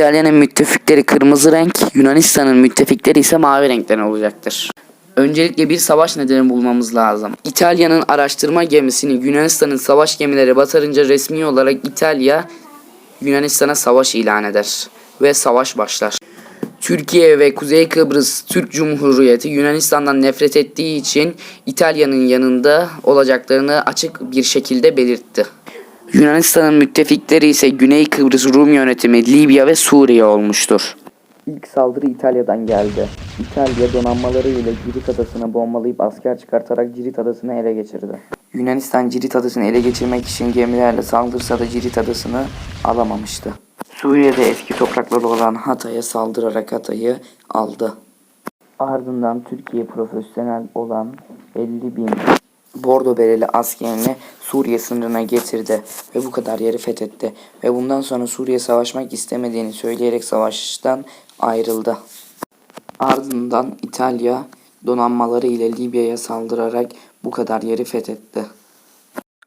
İtalya'nın müttefikleri kırmızı renk, Yunanistan'ın müttefikleri ise mavi renkten olacaktır. Öncelikle bir savaş nedeni bulmamız lazım. İtalya'nın araştırma gemisini Yunanistan'ın savaş gemileri batırınca resmi olarak İtalya Yunanistan'a savaş ilan eder ve savaş başlar. Türkiye ve Kuzey Kıbrıs Türk Cumhuriyeti Yunanistan'dan nefret ettiği için İtalya'nın yanında olacaklarını açık bir şekilde belirtti. Yunanistan'ın müttefikleri ise Güney Kıbrıs Rum yönetimi Libya ve Suriye olmuştur. İlk saldırı İtalya'dan geldi. İtalya donanmalarıyla Cirit adasına bombalayıp asker çıkartarak Cirit adasını ele geçirdi. Yunanistan Cirit adasını ele geçirmek için gemilerle saldırsa da Cirit adasını alamamıştı. Suriye'de eski toprakları olan Hatay'a saldırarak Hatay'ı aldı. Ardından Türkiye profesyonel olan 50 bin Bordo bereli askerini Suriye sınırına getirdi ve bu kadar yeri fethetti. Ve bundan sonra Suriye savaşmak istemediğini söyleyerek savaştan ayrıldı. Ardından İtalya donanmaları ile Libya'ya saldırarak bu kadar yeri fethetti.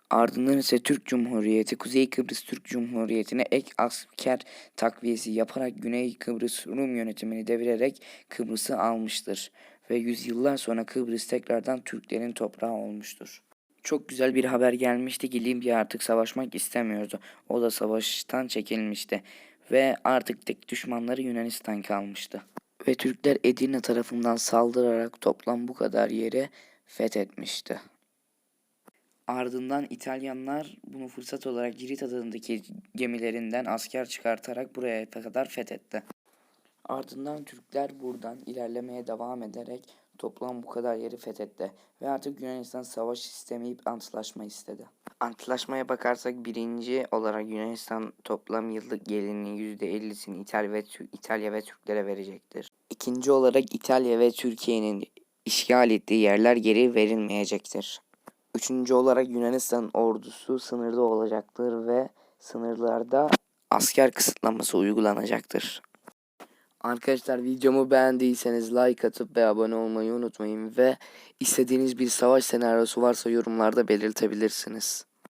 Ardından ise Türk Cumhuriyeti Kuzey Kıbrıs Türk Cumhuriyeti'ne ek asker takviyesi yaparak Güney Kıbrıs Rum yönetimini devirerek Kıbrıs'ı almıştır ve yüzyıllar sonra Kıbrıs tekrardan Türklerin toprağı olmuştur. Çok güzel bir haber gelmişti ki Libya artık savaşmak istemiyordu. O da savaştan çekilmişti ve artık tek düşmanları Yunanistan kalmıştı. Ve Türkler Edirne tarafından saldırarak toplam bu kadar yeri fethetmişti. Ardından İtalyanlar bunu fırsat olarak Girit adındaki gemilerinden asker çıkartarak buraya kadar fethetti. Ardından Türkler buradan ilerlemeye devam ederek toplam bu kadar yeri fethetti ve artık Yunanistan savaş istemeyip antlaşma istedi. Antlaşmaya bakarsak birinci olarak Yunanistan toplam yıllık gelirinin %50'sini İtalya ve, İtalya ve Türklere verecektir. İkinci olarak İtalya ve Türkiye'nin işgal ettiği yerler geri verilmeyecektir. Üçüncü olarak Yunanistan ordusu sınırda olacaktır ve sınırlarda asker kısıtlaması uygulanacaktır. Arkadaşlar videomu beğendiyseniz like atıp ve abone olmayı unutmayın ve istediğiniz bir savaş senaryosu varsa yorumlarda belirtebilirsiniz.